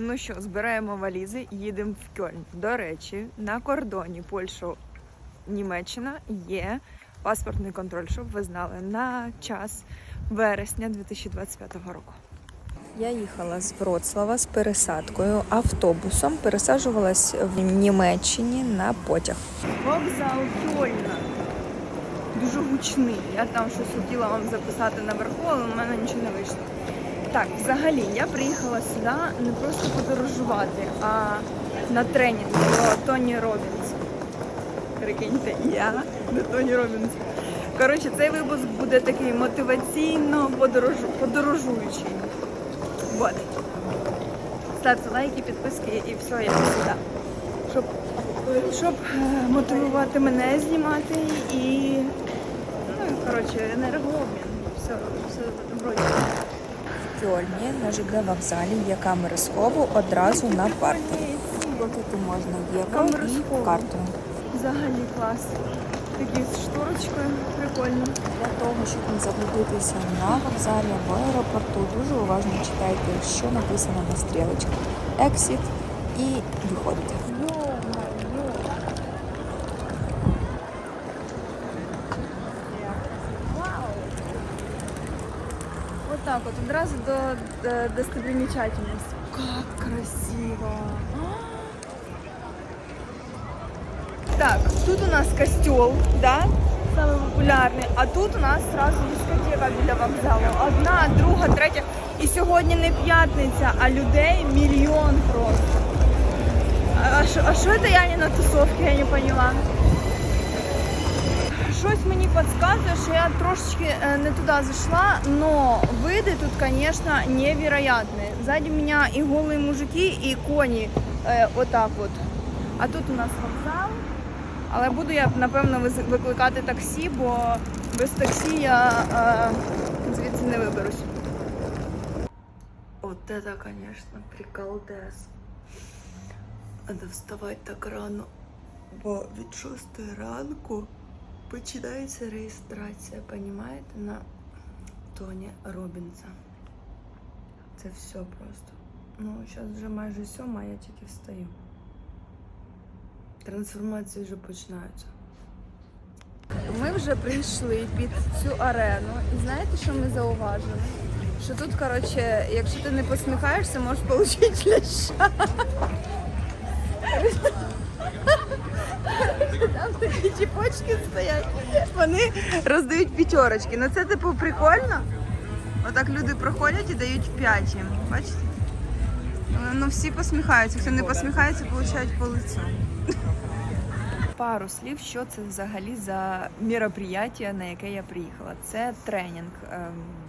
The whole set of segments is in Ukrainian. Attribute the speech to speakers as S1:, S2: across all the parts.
S1: Ну що, збираємо валізи, їдемо в Кьольн. До речі, на кордоні Польща Німеччина є паспортний контроль, щоб ви знали, на час вересня 2025 року. Я їхала з Вроцлава з пересадкою автобусом, пересаджувалась в Німеччині на потяг. Вокзал Кьольна. Дуже гучний. Я там щось хотіла вам записати наверху, але в мене нічого не вийшло. Так, взагалі, я приїхала сюди не просто подорожувати, а на тренінг до Тоні Робінс. Прикиньте, я до Тоні Робінс. Коротше, цей випуск буде такий мотиваційно подорожу, подорожуючий. Вот. Ставте лайки, підписки і все, я сюди. Щоб, щоб е, мотивувати мене знімати і. Ну, коротше, енергообмін. Все, все.
S2: В Кьольні на ЖД вокзалі є камери схову одразу на паркері. Платити можна євро і картою.
S1: Взагалі клас. Такі з шторочкою, прикольно.
S2: Для того, щоб не заблудитися на вокзалі або аеропорту, дуже уважно читайте, що написано на стрілочках. Exit і виходите.
S1: Вот так вот, одразу до, до достопримечательности. Как красиво! Так, тут у нас костел, да? Самый популярний. А тут у нас сразу дискотека біля вокзалу. Одна, друга, третя. І сьогодні не п'ятниця, а людей мільйон просто. А що це я не на тусовці, я не поняла. Щось мені підказує, що я трошечки е, не туди зайшла, но види тут, звісно, невероятні. Сзади мене і голі мужики, і коні е, отак от. А тут у нас вокзал. Але буду я, напевно, викликати таксі, бо без таксі я е, звідси не виберусь.
S3: Вот это, конечно, приколдес. Надо вставати так рано, бо від 6 ранку починається реєстрація, понімаєте, на Тоні Робінса. Це все просто. Ну, зараз вже майже сьома, я тільки встаю. Трансформації вже починаються.
S1: Ми вже прийшли під цю арену, і знаєте, що ми зауважили? Що тут, коротше, якщо ти не посміхаєшся, можеш отримати ляща. Там такі тіпочки стоять, вони роздають п'ятерочки. Ну це типу прикольно. Отак люди проходять і дають п'ять їм. Бачите? Ну всі посміхаються. Хто не посміхається, получають по лицю. Пару слів, що це взагалі за мероприятие, на яке я приїхала. Це тренінг ем,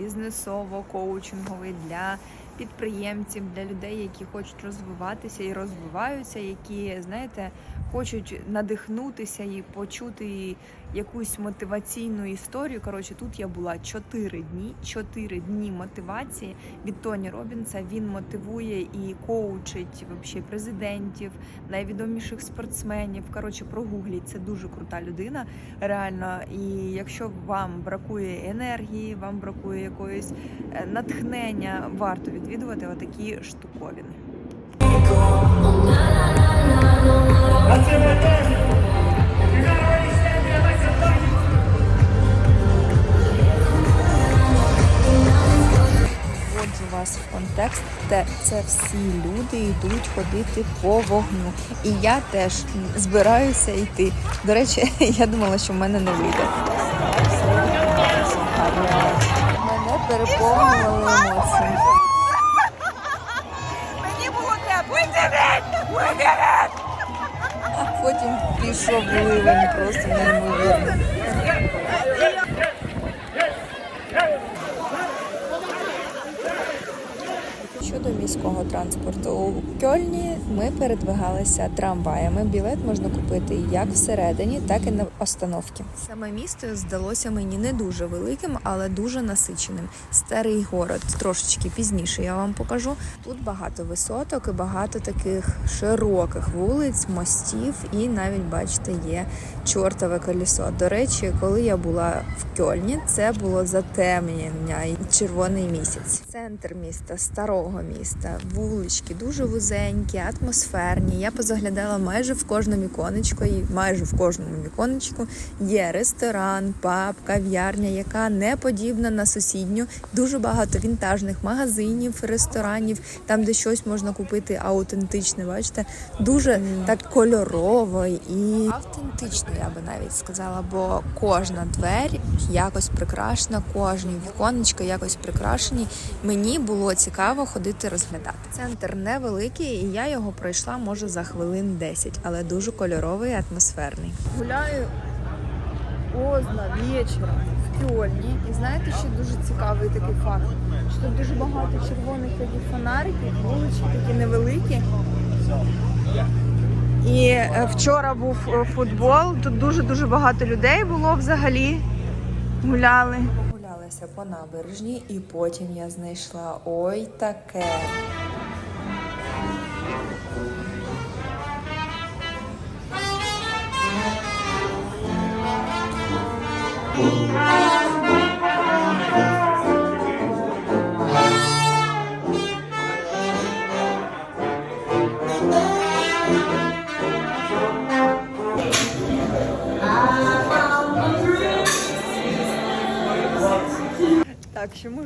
S1: бізнесово-коучинговий для підприємців, для людей, які хочуть розвиватися і розвиваються, які, знаєте, хочуть надихнутися і почути якусь мотиваційну історію. Коротше, тут я була 4 дні, 4 дні мотивації від Тоні Робінса. Він мотивує і коучить вообще президентів, найвідоміших спортсменів. Коротше, прогугліть, це дуже крута людина. Реально, і якщо вам бракує енергії, вам бракує якоїсь е, натхнення, варто відвідувати отакі штуковини.
S2: Це всі люди йдуть ходити по вогню. І я теж збираюся йти. До речі, я думала, що в мене не вийде. Мене переповнювали емоції.
S1: Мені було тепло.
S2: А потім пішов ливень просто неймовірно. Щодо міського транспорту у Кьольні ми передвигалися трамваями. Білет можна купити як всередині, так і на остановці. Саме місто здалося мені не дуже великим, але дуже насиченим. Старий город трошечки пізніше я вам покажу. Тут багато висоток і багато таких широких вулиць, мостів, і навіть бачите, є чортове колесо. До речі, коли я була в Кьольні, це було затемнення і червоний місяць. Центр міста, старого міста. міста. Вулички дуже вузенькі, атмосферні. Я позаглядала майже в кожному віконечку, і майже в кожному віконечку є ресторан, паб, кав'ярня, яка не подібна на сусідню. Дуже багато вінтажних магазинів, ресторанів, там, де щось можна купити аутентичне. Бачите, дуже так кольорово і автентично, я би навіть сказала, бо кожна двері якось прикрашена, кожні віконечко якось прикрашені. Мені було цікаво ходити розглядати. Центр невеликий, і я його пройшла може за хвилин 10, але дуже кольоровий і атмосферний.
S1: Гуляю поздно вечором в Кьольні. І знаєте, що дуже цікавий такий факт? Що тут дуже багато червоних таких фонариків, вулички такі невеликі. І е, вчора був е, футбол, тут дуже-дуже багато людей було взагалі. Гуляли.
S2: Прогулялася по набережні, і потім я знайшла ой таке.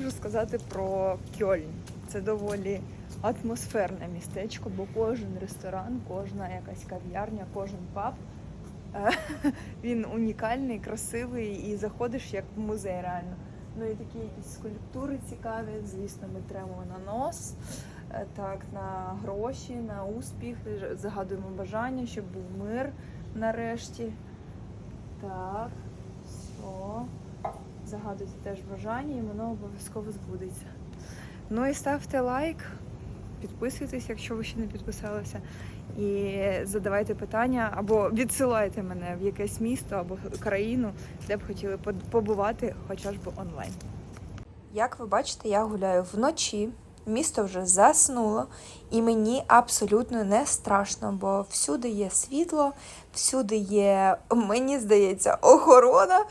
S1: Можу сказати про Кьольн? Це доволі атмосферне містечко, бо кожен ресторан, кожна якась кав'ярня, кожен паб. е, Він унікальний, красивий і заходиш як в музей реально. Ну і такі якісь скульптури цікаві. Звісно, ми тремо на нос, е, так, на гроші, на успіх. Загадуємо бажання, щоб був мир нарешті. Так, все загадуйте теж бажання, і воно обов'язково збудеться. Ну і ставте лайк, підписуйтесь, якщо ви ще не підписалися, і задавайте питання або відсилайте мене в якесь місто або країну, де б хотіли побувати, хоча ж би онлайн.
S2: Як ви бачите, я гуляю вночі. Місто вже заснуло, і мені абсолютно не страшно, бо всюди є світло, всюди є, мені здається, охорона.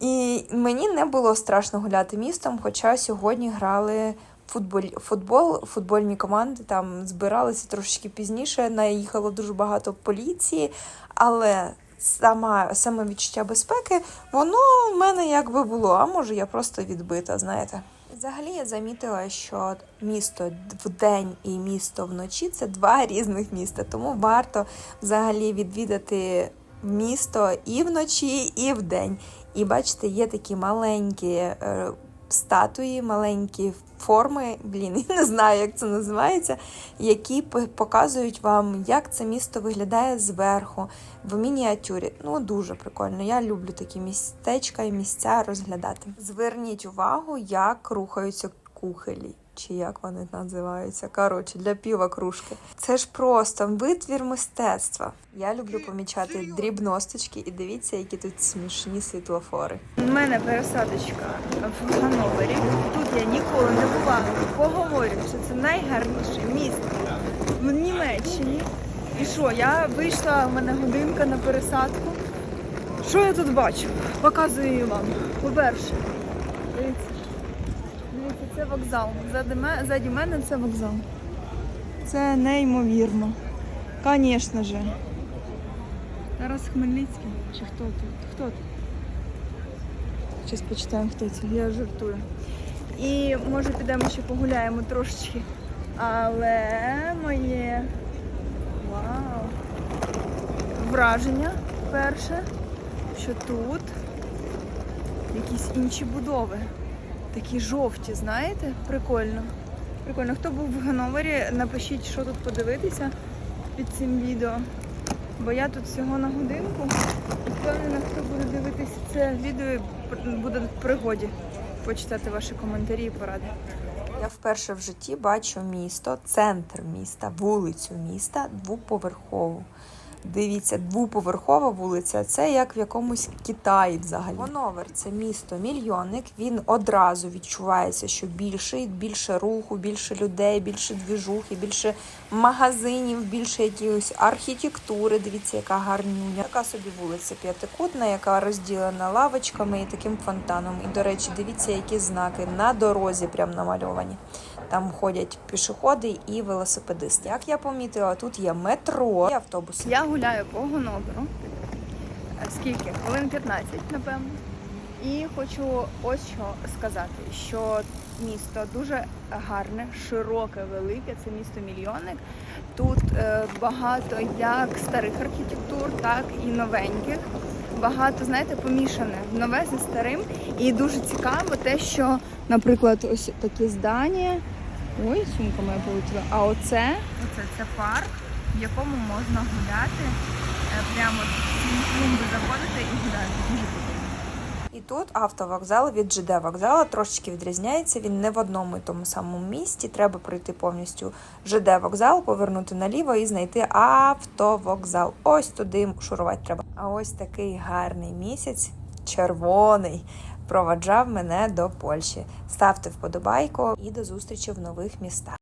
S2: І мені не було страшно гуляти містом, хоча сьогодні грали футбол, футбол, футбольні команди там збиралися трошечки пізніше. Наїхало дуже багато поліції, але сама саме відчуття безпеки, воно в мене якби було. А може я просто відбита, знаєте. Взагалі я замітила, що місто вдень і місто вночі це два різних міста, тому варто взагалі відвідати місто і вночі, і вдень. І бачите, є такі маленькі е, статуї, маленькі форми, блін, не знаю, як це називається, які показують вам, як це місто виглядає зверху, в мініатюрі. Ну, дуже прикольно. Я люблю такі містечка і місця розглядати. Зверніть увагу, як рухаються кухелі. Чи як вони називаються? Коротше, для піва кружки. Це ж просто витвір мистецтва. Я люблю помічати дрібносточки і дивіться, які тут смішні світлофори.
S1: У мене пересадочка в Гановері. Тут я ніколи не була. Поговорю, що це найгарніше місто в Німеччині. І що, я вийшла, в мене годинка на пересадку. Що я тут бачу? Показую вам. По-перше, дивіться. Це вокзал. Заді мене, мене це вокзал. Це неймовірно. Звісно же. Тарас Хмельницький. Чи хто тут? Хто тут? Зараз почитаємо, хто це. Я жартую. І може підемо ще погуляємо трошечки. Але моє вау. Враження перше, що тут якісь інші будови. Такі жовті, знаєте? Прикольно. Прикольно. Хто був в Гановері, напишіть, що тут подивитися під цим відео. Бо я тут всього на годинку. Впевнена, хто буде дивитися це відео, буде в пригоді почитати ваші коментарі і поради.
S2: Я вперше в житті бачу місто, центр міста, вулицю міста двоповерхову. Дивіться, двоповерхова вулиця це як в якомусь Китаї взагалі. Гоновер це місто мільйонник. Він одразу відчувається, що більше, більше руху, більше людей, більше двіжухи, більше магазинів, більше якоїсь архітектури. Дивіться, яка гарнюня. Така собі вулиця п'ятикутна, яка розділена лавочками і таким фонтаном. І, до речі, дивіться, які знаки на дорозі прям намальовані. Там ходять пішоходи і велосипедисти. Як я помітила, тут є метро і автобуси.
S1: Я гуляю по Гонобру. Скільки? Хвилин 15, напевно. І хочу ось що сказати, що місто дуже гарне, широке, велике. Це місто мільйонник. Тут е, багато як старих архітектур, так і новеньких. Багато, знаєте, помішане нове зі старим. І дуже цікаво те, що, наприклад, ось такі здання. Ой, сумка моя полетіла. А оце, оце це парк, в якому можна гуляти. Е, Прямо в клумби заходити і гуляти. Дуже
S2: тут автовокзал від ЖД вокзалу трошечки відрізняється. Він не в одному і тому самому місті. Треба пройти повністю ЖД вокзал, повернути наліво і знайти автовокзал. Ось туди шурувати треба. А ось такий гарний місяць, червоний, проводжав мене до Польщі. Ставте вподобайку і до зустрічі в нових містах.